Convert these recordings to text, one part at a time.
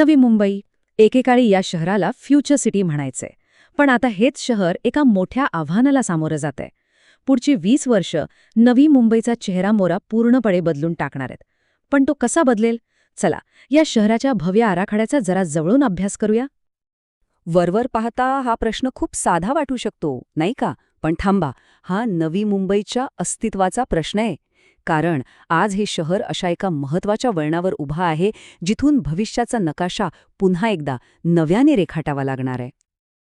नवी मुंबई एकेकाळी या शहराला फ्युचर सिटी म्हणायचे. पण आता हेच शहर एका मोठ्या आव्हानाला सामोरं जातंय. पुढची वीस वर्ष नवी मुंबईचा चेहरा मोरा पूर्णपणे बदलून टाकणार आहेत. पण तो कसा बदलेल? चला या शहराच्या भव्य आराखड्याचा जरा जवळून अभ्यास करूया. वरवर पाहता हा प्रश्न खूप साधा वाटू शकतो नाही का? पण थांबा हा नवी मुंबईच्या अस्तित्वाचा प्रश्न आहे. कारण आज हे शहर अशा एका महत्त्वाच्या वळणावर उभा आहे जिथून भविष्याचा नकाशा पुन्हा एकदा नव्याने रेखाटावा लागणार आहे.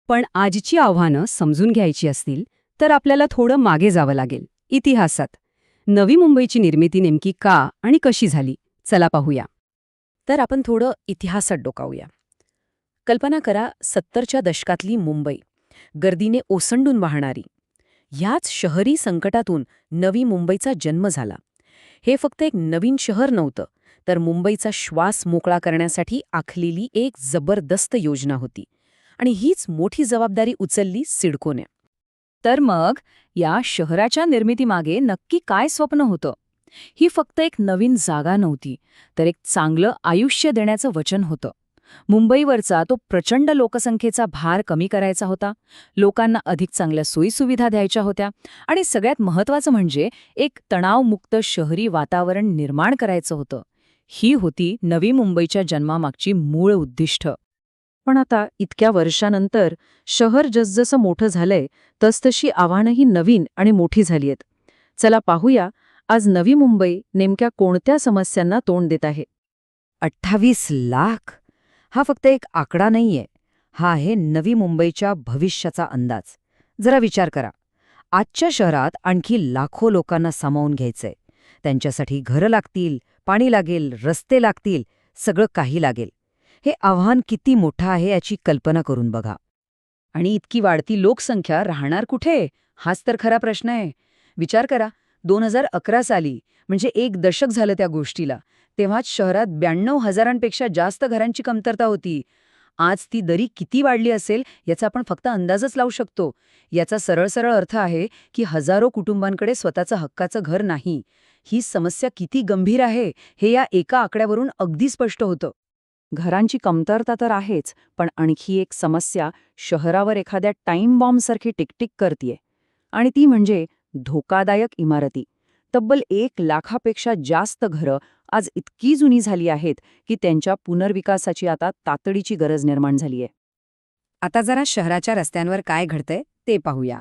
पण आजची आव्हानं समजून घ्यायची असतील तर आपल्याला थोडं मागे जावं लागेल. इतिहासात. नवी मुंबईची निर्मिती नेमकी का आणि कशी झाली? चला पाहूया. तर आपण थोडं इतिहासात डोकावूया. कल्पना करा सत्तरच्या दशकातली मुंबई गर्दीने ओसंडून वाहणारी. ह्याच शहरी संकटातून नवी मुंबईचा जन्म झाला. हे फक्त एक नवीन शहर नव्हतं तर मुंबईचा श्वास मोकळा करण्यासाठी आखलेली एक जबरदस्त योजना होती आणि हीच मोठी जबाबदारी उचलली सिडकोने. तर मग या शहराच्या निर्मितीमागे नक्की काय स्वप्न होतं? ही फक्त एक नवीन जागा नव्हती तर एक चांगलं आयुष्य देण्याचं वचन होतं. मुंबईवरचा तो प्रचंड लोकसंख्येचा भार कमी करायचा होता. लोकांना अधिक चांगल्या सोयीसुविधा द्यायच्या होत्या. आणि सगळ्यात महत्त्वाचं म्हणजे एक तणावमुक्त शहरी वातावरण निर्माण करायचं होतं. ही होती नवी मुंबईच्या जन्मामागची मूळ उद्दिष्ट. पण आता इतक्या वर्षानंतर शहर जसजसं मोठं झालंय तसतशी आव्हानंही नवीन आणि मोठी झाली आहेत. चला पाहूया आज नवी मुंबई नेमक्या कोणत्या समस्यांना तोंड देत आहे? अठ्ठावीस लाख? हा फक्त एक आकडा नाहीये. हा आहे नवी मुंबईच्या भविष्याचा अंदाज. जरा विचार करा. आजच्या शहरात आणखी लाखो लोकांना सामावून घ्यायचंय. त्यांच्यासाठी घरं लागतील पाणी लागेल रस्ते लागतील सगळं काही लागेल. हे आव्हान किती मोठं आहे याची कल्पना करून बघा. आणि इतकी वाढती लोकसंख्या राहणार कुठे? हाच तर खरा प्रश्न आहे. विचार करा. दोन हजार अकरा साली म्हणजे एक दशक झालं त्या गोष्टीला. तेव्हाच शहरात ब्याण्णव हजारांपेक्षा जास्त घरांची कमतरता होती. आज ती दरी किती वाढली असेल याचा आपण फक्त अंदाजच लावू शकतो. याचा सरळ सरळ अर्थ आहे की हजारो कुटुंबांकडे स्वतःचं हक्काचं घर नाही. ही समस्या किती गंभीर आहे हे या एका आकड्यावरून अगदी स्पष्ट होतं. घरांची कमतरता तर आहेच पण आणखी एक समस्या शहरावर एखाद्या टाईम बॉम्बसारखी टिकटिक करतीये. आणि ती म्हणजे धोकादायक इमारती. तब्बल एक लाखापेक्षा जास्त घरं आज इतकी जुनी झाली आहेत की त्यांच्या पुनर्विकासाची आता तातडीची गरज निर्माण झालीय. आता जरा शहराच्या रस्त्यांवर काय घडतंय ते पाहूया.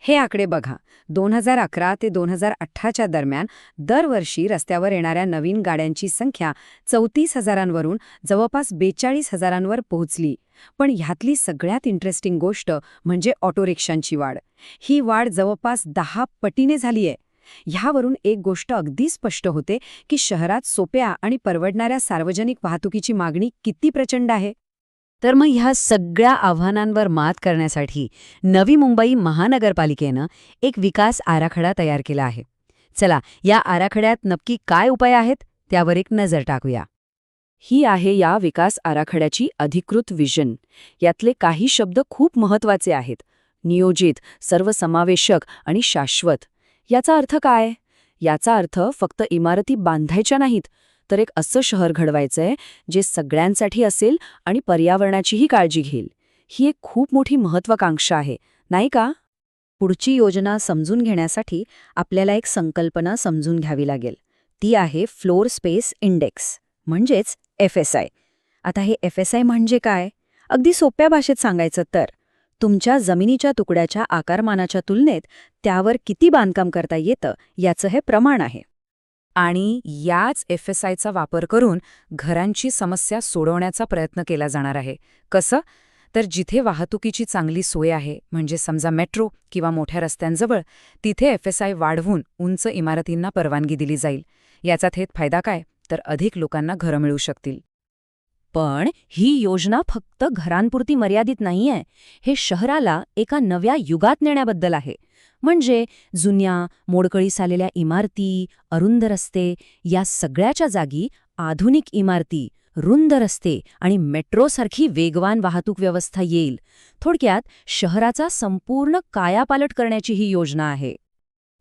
हे आकडे बघा. दोन हजार अकरा ते दोन हजार अठराच्या दरम्यान दरवर्षी रस्त्यावर येणाऱ्या नवीन गाड्यांची संख्या चौतीस हजारांवरून जवळपास बेचाळीस हजारांवर पोहोचली. पण ह्यातली सगळ्यात इंटरेस्टिंग गोष्ट म्हणजे ऑटो रिक्षांची वाढ. ही वाढ जवळपास दहा पटीने झालीय. ह्यावरून एक गोष्ट अगदी स्पष्ट होते की शहरात सोप्या आणि परवडणाऱ्या सार्वजनिक वाहतुकीची मागणी किती प्रचंड आहे. तर मग ह्या सगळ्या आव्हानांवर मात करण्यासाठी नवी मुंबई महानगरपालिकेनं एक विकास आराखडा तयार केला आहे. चला या आराखड्यात नक्की काय उपाय आहेत त्यावर एक नजर टाकूया. ही आहे या विकास आराखड्याची अधिकृत विजन यातले काही शब्द खूप महत्त्वाचे आहेत. नियोजित सर्वसमावेशक आणि शाश्वत. याचा अर्थ काय? याचा अर्थ फक्त इमारती बांधायच्या नाहीत तर एक असं शहर घडवायचंय जे सगळ्यांसाठी असेल आणि पर्यावरणाचीही काळजी घेईल. ही एक खूप मोठी महत्वाकांक्षा आहे नाही का? पुढची योजना समजून घेण्यासाठी आपल्याला एक संकल्पना समजून घ्यावी लागेल. ती आहे फ्लोर स्पेस इंडेक्स म्हणजेच एफ एस आय. आता हे एफ एस आय म्हणजे काय? अगदी सोप्या भाषेत सांगायचं तर तुमच्या जमिनीच्या तुकड्याच्या आकारमानाच्या तुलनेत त्यावर किती बांधकाम करता येतं याचं हे प्रमाण आहे. आणि याच एफ एस आयचा वापर करून घरांची समस्या सोडवण्याचा प्रयत्न केला जाणार आहे. कसं? तर जिथे वाहतुकीची चांगली सोय आहे म्हणजे समजा मेट्रो किंवा मोठ्या रस्त्यांजवळ तिथे एफ एस आय वाढवून उंच इमारतींना परवानगी दिली जाईल. याचा थेट फायदा काय? तर अधिक लोकांना घरं मिळू शकतील. पण ही योजना फक्त घरांपुरती मर्यादित नाहीये. हे शहराला एका नव्या युगात नेण्याबद्दल आहे. म्हणजे जुन्या मोडकळीस आलेल्या इमारती अरुंद रस्ते या सगळ्याच्या जागी आधुनिक इमारती रुंद रस्ते आणि मेट्रोसारखी वेगवान वाहतूक व्यवस्था येईल. थोडक्यात शहराचा संपूर्ण कायापालट करण्याची ही योजना आहे.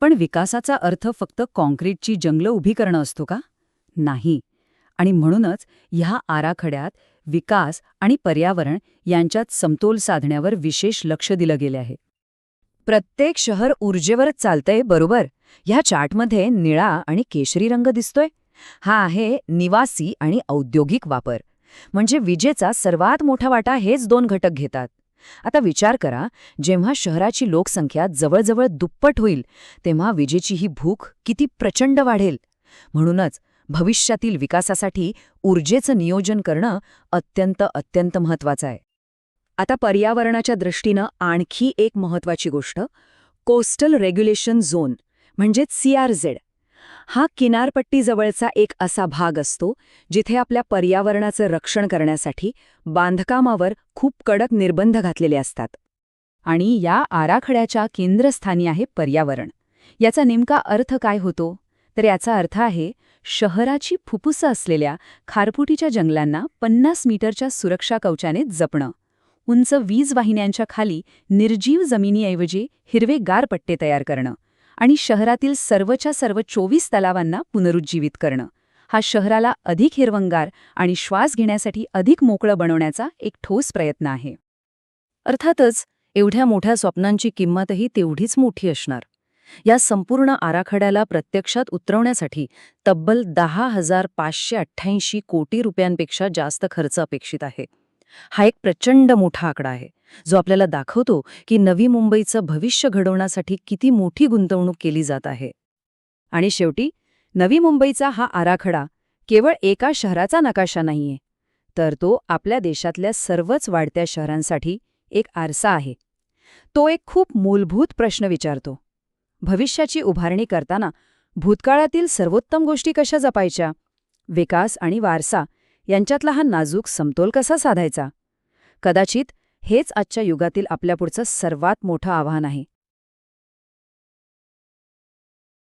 पण विकासाचा अर्थ फक्त कॉन्क्रीटची जंगलं उभी करणं असतो का? नाही. आणि म्हणूनच ह्या आराखड्यात विकास आणि पर्यावरण यांच्यात समतोल साधण्यावर विशेष लक्ष दिलं गेले आहे. प्रत्येक शहर ऊर्जेवरच चालतंय बरोबर? ह्या चार्टमध्ये निळा आणि केशरी रंग दिसतोय. हा आहे निवासी आणि औद्योगिक वापर. म्हणजे विजेचा सर्वात मोठा वाटा हेच दोन घटक घेतात. आता विचार करा जेव्हा शहराची लोकसंख्या जवळजवळ दुप्पट होईल तेव्हा विजेची ही भूक किती प्रचंड वाढेल. म्हणूनच भविष्यातील विकासासाठी ऊर्जेचं नियोजन करणं अत्यंत अत्यंत महत्वाचं आहे. आता पर्यावरणाच्या दृष्टीनं आणखी एक महत्वाची गोष्ट कोस्टल रेग्युलेशन झोन म्हणजेच सीआरझेड हा किनारपट्टीजवळचा एक असा भाग असतो जिथे आपल्या पर्यावरणाचं रक्षण करण्यासाठी बांधकामावर खूप कडक निर्बंध घातलेले असतात. आणि या आराखड्याच्या केंद्रस्थानी आहे पर्यावरण. याचा नेमका अर्थ काय होतो? तर याचा अर्थ आहे शहराची फुप्फुसं असलेल्या खारपुटीच्या जंगलांना पन्नास मीटरच्या सुरक्षा कवचाने जपणं. उंच वीज वाहिन्यांच्या खाली निर्जीव जमिनीऐवजी हिरवेगार पट्टे तयार करणं आणि शहरातील सर्वच्या सर्व चोवीस तलावांना पुनरुज्जीवित करणं. हा शहराला अधिक हिरवंगार आणि श्वास घेण्यासाठी अधिक मोकळं बनवण्याचा एक ठोस प्रयत्न आहे. अर्थातच एवढ्या मोठ्या स्वप्नांची किंमतही तेवढीच मोठी असणार. या संपूर्ण आराखड्याला प्रत्यक्षात उतरवण्यासाठी तब्बल दहा हजार पाचशे अठ्ठ्याऐंशी कोटी रुपयांपेक्षा जास्त खर्च अपेक्षित आहे. हा एक प्रचंड मोठा आकडा आहे जो आपल्याला दाखवतो की नवी मुंबईचं भविष्य घडवण्यासाठी किती मोठी गुंतवणूक केली जात आहे. आणि शेवटी नवी मुंबईचा हा आराखडा केवळ एका शहराचा नकाशा नाहीये तर तो आपल्या देशातल्या सर्वच वाढत्या शहरांसाठी एक आरसा आहे. तो एक खूप मूलभूत प्रश्न विचारतो. भविष्याची उभारणी करताना भूतकाळातील सर्वोत्तम गोष्टी कशा जपायच्या? विकास आणि वारसा यांच्यातला हा नाजूक समतोल कसा साधायचा? कदाचित हेच आजच्या युगातील आपल्यापुढचं सर्वात मोठं आव्हान आहे.